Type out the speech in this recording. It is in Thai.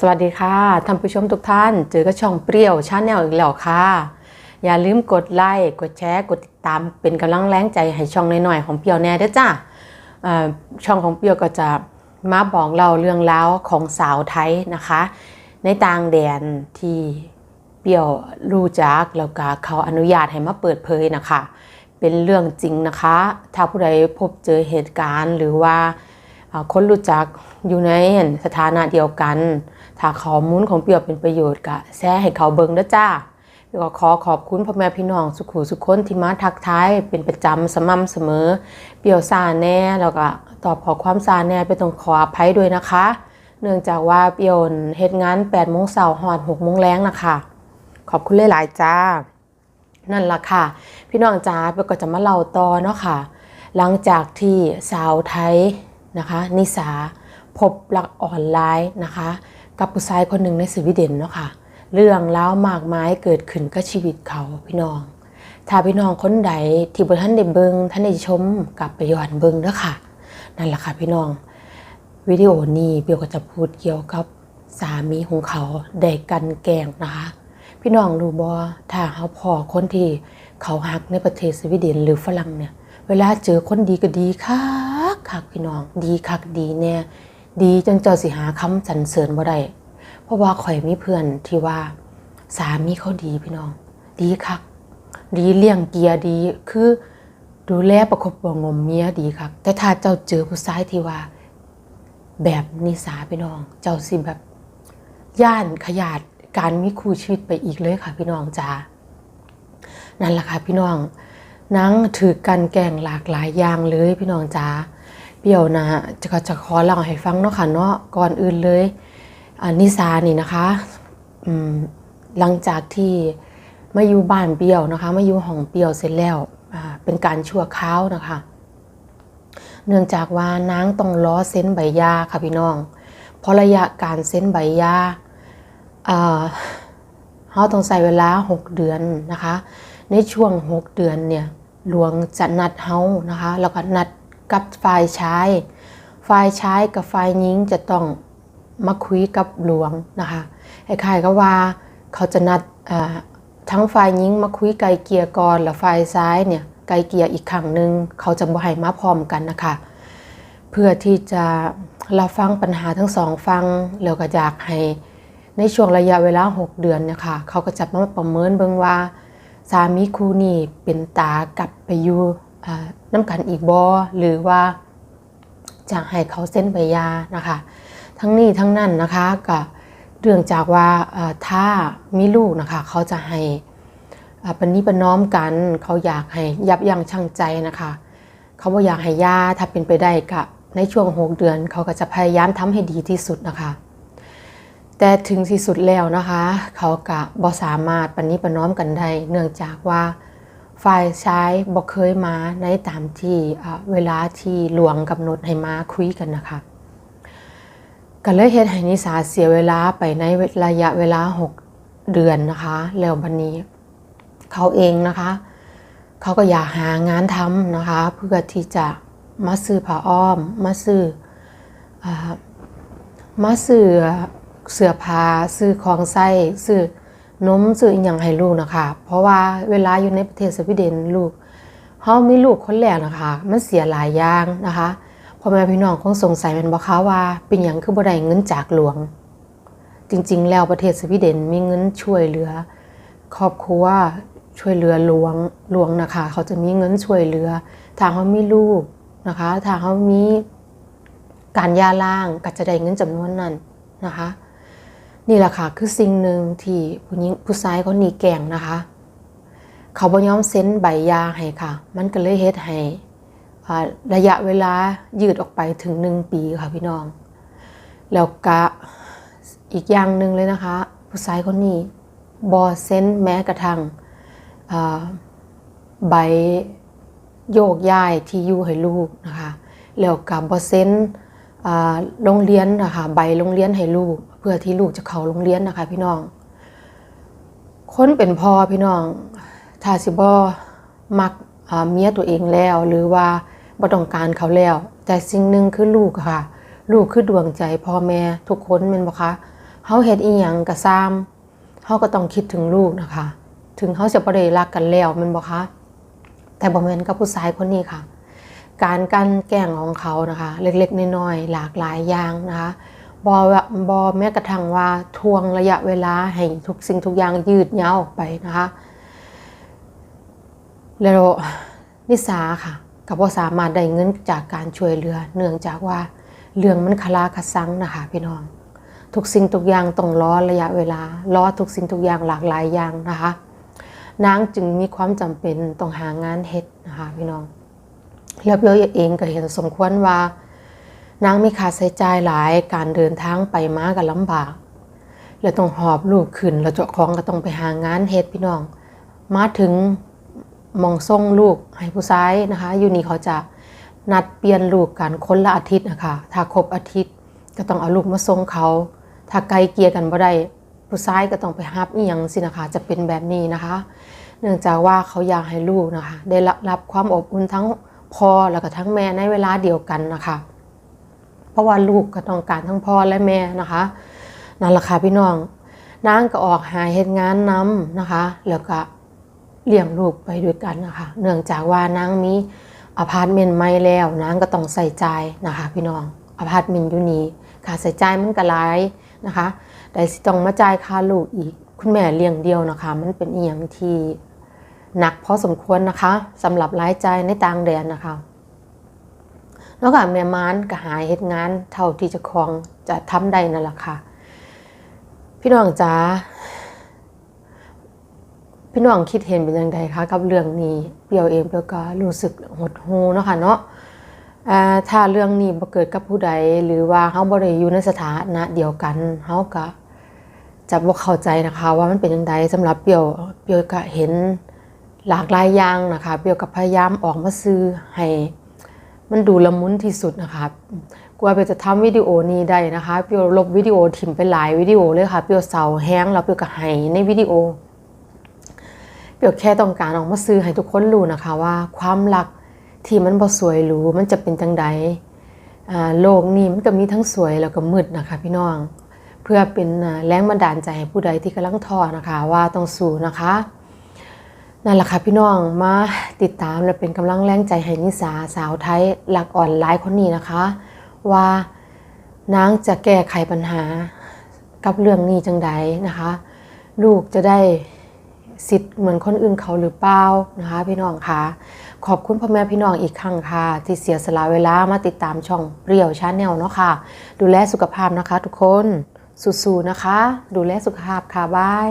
สวัสดีค่ะท่านผู้ชมทุกท่าน เจอกับช่องเปรี้ยวชาแนลอีกแล้วค่ะ อย่าลืมกดไลค์กดแชร์กดติดตามเป็นกำลังแรงใจให้ช่องน้อยๆของเปรี้ยวแน่เด้อจ้าช่องของเปรี้ยวก็จะมาบอกเราเรื่องราวของสาวไทยนะคะ ในต่างแดนที่เปรี้ยวรู้จักแล้วก็เขาอนุญาตให้มาเปิดเผยนะคะ เป็นเรื่องจริงนะคะ ถ้าผู้ใดพบเจอเหตุการณ์หรือว่า คนรู้จักอยู่ในสถานะเดียวกัน ถ้าข้อมูลของเปียวเป็นประโยชน์ก็แชร์ให้เขาเบิ่งด้จ้าก็ขอขอบคุณพ่อแม่พี่น้องสุขุสุขคนที่มาทักทายเป็นประจำสม่ำเสมอ เปียวซาแน่แล้วก็ตอบขอความซาแน่ไปต้องขออภัยด้วยนะคะ เนื่องจากว่าเปียวเฮ็ดงาน8โมงเช้าฮอด6โมงแรงนะคะ ขอบคุณหลายๆจ้า นั่นล่ะค่ะ พี่น้องจ้าเปียวก็จะมาเล่าต่อเนาะค่ะ หลังจากที่สาวไทย นะคะนิสาพบรักออนไลน์นะคะ กับผู้ชายคนหนึ่งในสวีเดนเนาะค่ะเรื่องเล้าวมากมายเกิดขึ้นกับชีวิตเขาพี่น้อง ถ้าพี่น้องคนใดที่บท่านได้เบิงท่านได้ชมกลับไปย้อนเบิงเด้อค่ะนั่นแหละค่ะพี่น้อง วิดีโอนี้เบียวก็จะพูดเกี่ยวกับสามีของเขาได้กันแกงนะคะ พี่น้องรู้บ่ถ้าเขาพอคนที่เขาฮักในประเทศสวีเดนหรือฝรั่งเนี่ย เวลาเจอคนดีก็ดีคัก คักพี่น้อง ดีคักดีแน่ดีจนเจ้าสิหาคำสรรเสริญบ่ได้เพราะว่าข่อยมีเพื่อนที่ว่า สามีเขาดีพี่น้อง ดีคัก ดีเลี้ยงเกียร์ดีคือดูแลประคบประงมเมียดีคัก แต่ถ้าเจ้าเจอผู้ชายที่ว่า แบบนิสาพี่น้อง เจ้าสิแบบ ย่านขยาดการมีคู่ชีวิตไปอีกเลยค่ะ พี่น้องจ้านั่นแหละค่ะพี่น้องนางถือกันแกล้งหลากหลายอย่างเลยพี่น้องจ้า เปี่ยวนะจะจะขอเล่าให้ฟังเนาะค่ะเนาะก่อนอื่นเลยนิสานี่นะคะหลังจากที่มาอยู่บ้านเปียวนะคะมาอยู่ห้องเปียวเสร็จแล้วเป็นการชั่วคราวนะคะ เนื่องจากว่านางต้องล้อเซ็นใบยาค่ะพี่น้อง เพราะระยะการเซ็นใบยาอ่าเขาต้องใส่เวลา 6 เดือนนะคะ ในช่วง 6 เดือนเนี่ยหลวงจะนัดเฮานะคะแล้วก็นัด กับฝ่ายชาย ฝ่ายชายกับฝ่ายหญิงจะต้องมาคุยกับหลวงนะคะคล้ายก็ว่าเขาจะนัดทั้งฝ่ายหญิงมาคุยไกลเกียก่อนแล้วฝ่ายซ้ายเนี่ยไกลเกียอีกครั้งหนึ่งเขาจะบ่ให้มาพร้อมกันนะคะ เพื่อที่จะรับฟังปัญหาทั้งสองฟังแล้วก็อยากให้ในช่วงระยะเวลา 6 เดือนเนี่ยค่ะเขาก็จะมาประเมินเบิ่งว่าสามีคู่นี้เป็นตากลับไปอยู่ น้ำกันอีกบอหรือว่าจะให้เขาเส้นใบยานะคะ ทั้งนี้ทั้งนั้นนะคะก็เรื่องจากว่าถ้ามีลูกนะคะ เขาจะให้ปณิปน้อมกัน เขาอยากให้ยับยั้งชั่งใจนะคะ เขาบอกอยากให้ยาถ้าเป็นไปได้ก็ในช่วง6เดือน เขาก็จะพยายามทำให้ดีที่สุดนะคะ แต่ถึงที่สุดแล้วนะคะ เขากะบ่สามารถปณิปน้อมกันได้ เนื่องจากว่า ฝ่ายชายบ่เคยมาในตามที่เวลาที่หลวงกำหนดให้มาคุยกันนะคะก็เลยเฮ็ดให้นิสาเสียเวลาไปในระยะเวลา 6 เดือนนะคะ แล้วบันนี้เขาเองนะคะ เขาก็อยากหางานทำนะคะ เพื่อที่จะมาซื้อผ้าอ้อม มาซื้ออมาซื้อเสื้อผ้าซื้อของใส้ซื้อ นมซื้ออหย่างให้ลูกนะคะ เพราะว่าเวลาอยู่ในประเทศสวีเดนลูกเขามีลูกคนแรกนะคะ มันเสียหลายอย่างนะคะพ่อแม่พี่น้องคงสงสัยแมันบอกคะว่า เป็นอย่างคือบ่ได้เงินจากหลวง จริงๆ แล้วประเทศสวีเดนมีเงินช่วยเหลือ ครอบครัวช่วยเหลือหลวงหลวงนะคะ เขาจะมีเงินช่วยเหลือถ้าเขามีลูกนะคะถ้าเขามีการย่าล่างก็จะได้เงินจำนวนนั้นนะคะ นี่แหละค่ะคือสิ่งหนึ่งที่ผู้หญิงผู้ชายเขาหนีแก่งนะคะ เขาบ่ยอมเซ็นใบยาให้ค่ะ มันก็เลยเฮ็ดให้ระยะเวลายืดออกไปถึงหนึ่งปีค่ะพี่น้อง แล้วก็อีกอย่างหนึ่งเลยนะคะ ผู้ชายคนนี้บอเซ็นแม้กระทั่งใบโยกย้ายที่อยู่ให้ลูกนะคะ แล้วกับบอเซน โรงเรียนนะคะใบโรงเรียนให้ลูก เพื่อที่ลูกจะเข้าโรงเรียนนะคะ พี่น้อง คนเป็นพ่อพี่น้องถ้าสิบอมักเมียตัวเองแล้ว หรือว่าบ่ต้องการเขาแล้ว แต่สิ่งหนึ่งคือลูกค่ะ ลูกคือดวงใจพ่อแม่ทุกคนม่นบ่คะเฮาเฮ็ดอีหยังก็ซ้ำเฮาก็ต้องคิดถึงลูกนะคะ ถึงเขาจะบ่ได้รักกันแล้วมันบ่คะแต่บ่แม่นกับผู้ชายคนนี้ค่ะ การกันแกล้งของเขานะคะ เล็กๆน้อยๆหลากหลายอย่างนะคะบว่าบอแม้กระทั่งว่าทวงระยะเวลาให้ทุกสิ่งทุกอย่างยืดยาวออกไปนะคะ แล้วนิสาค่ะกับว่าสามารถได้เงินจากการช่วยเหลือ เนื่องจากว่าเรื่องมันคลาคซังนะคะพี่น้อง ทุกสิ่งทุกอย่างต้องรอระยะเวลารอทุกสิ่งทุกอย่างหลากหลายอย่างนะคะ นางจึงมีความจำเป็นต้องหางานเฮ็ดนะคะพี่น้อง แล้วเปียเองก็เห็นสมควรว่านางมีค่าใช้จ่ายหลายการเดินทางไปมาก็ลำบาก แล้วต้องหอบลูกขึ้นแล้วเจ้าของก็ต้องไปหางานเฮ็ดพี่น้อง มาถึงมองส่งลูกให้ผู้ชายนะคะอยู่นี่เขาจะนัดเปลี่ยนลูกกันคนละอาทิตย์นะคะถ้าครบอาทิตย์ก็ต้องเอาลูกมาส่งเขา ถ้าไกลเกลียกันบ่ได้ผู้ชายก็ต้องไปฮับอีหยังสินะคะจะเป็นแบบนี้นะคะ เนื่องจากว่าเขาอยากให้ลูกนะคะ ได้รับความอบอุ่นทั้ง พ่อแล้วก็ทั้งแม่ในเวลาเดียวกันนะคะ เพราะว่าลูกก็ต้องการทั้งพ่อและแม่นะคะนั่นแหละค่ะพี่น้องนางก็ออกหาเหตุงานนํนะคะ แล้วก็เลี้ยงลูกไปด้วยกันนะคะ เนื่องจากว่านางมีอพาร์ตเมนต์ใหม่แล้วนางก็ต้องใส่ใจนะคะ พี่น้องอพาร์ตเมนต์อยู่นี้ค่าใส่ใจมันก็หลายนะคะแต่สิต้องมาจ่ายค่าลูกอีก คุณแม่เลี้ยงเดียวนะคะ มันเป็นอีหยังที่ หนักพอสมควรนะคะสำหรับรายจ่ายในต่างแดนนะคะแล้วก็แม่ม้านก็หาเหตุงานเท่าที่จะคองจะทำได้นั่นแหละค่ะ พี่น้องจ๋าพี่น้องคิดเห็นเป็นยังไงคะกับเรื่องนี้เปียวเองเปียวก็รู้สึกหดหูเนาะค่ะเนาะถ้าเรื่องนี้เกิดกับผู้ใด หรือว่าเฮาบ่ได้อยู่ในสถานะเดียวกันเฮาก็จะบ่เข้าใจนะคะ ว่ามันเป็นยังไงสำหรับเปียวเปียวก็เห็น หลากหลายอย่างนะคะเปียวก็พยายามออกมาซื้อให้มันดูละมุนที่สุดนะคะกว่าเปียวจะทำวิดีโอนี้ได้นะคะเปียวลบวิดีโอถิ่มไปหลายวิดีโอเลยค่ะเปียวเสาแห้งแล้วเปียวก็ให้ในวิดีโอเปียวแค่ต้องการออกมาซื้อให้ทุกคนรู้นะคะว่าความรักที่มันบ่สวยหรูมันจะเป็นจังใดโลกนี้มันก็มีทั้งสวยแล้วก็มืดนะคะพี่น้อง เพื่อเป็นแรงบันดาลใจให้ผู้ใดที่กำลังท้อนะคะว่าต้องสู้นะคะ นั่นแหละค่ะพี่น้องมาติดตามและเป็นกำลังแรงใจให้นิสาสาวไทยหลักอ่อนหลายคนนี้นะคะ ว่านางจะแก้ไขปัญหากับเรื่องนี้จังใดนะคะ ลูกจะได้สิทธิ์เหมือนคนอื่นเขาหรือเปล่านะคะ พี่น้องคะขอบคุณพ่อแม่พี่น้องอีกครั้งค่ะ ที่เสียสละเวลามาติดตามช่องเปรี้ยวชาแนลเนาะค่ะ ดูแลสุขภาพนะคะ ทุกคนสู้ๆนะคะ ดูแลสุขภาพค่ะบาย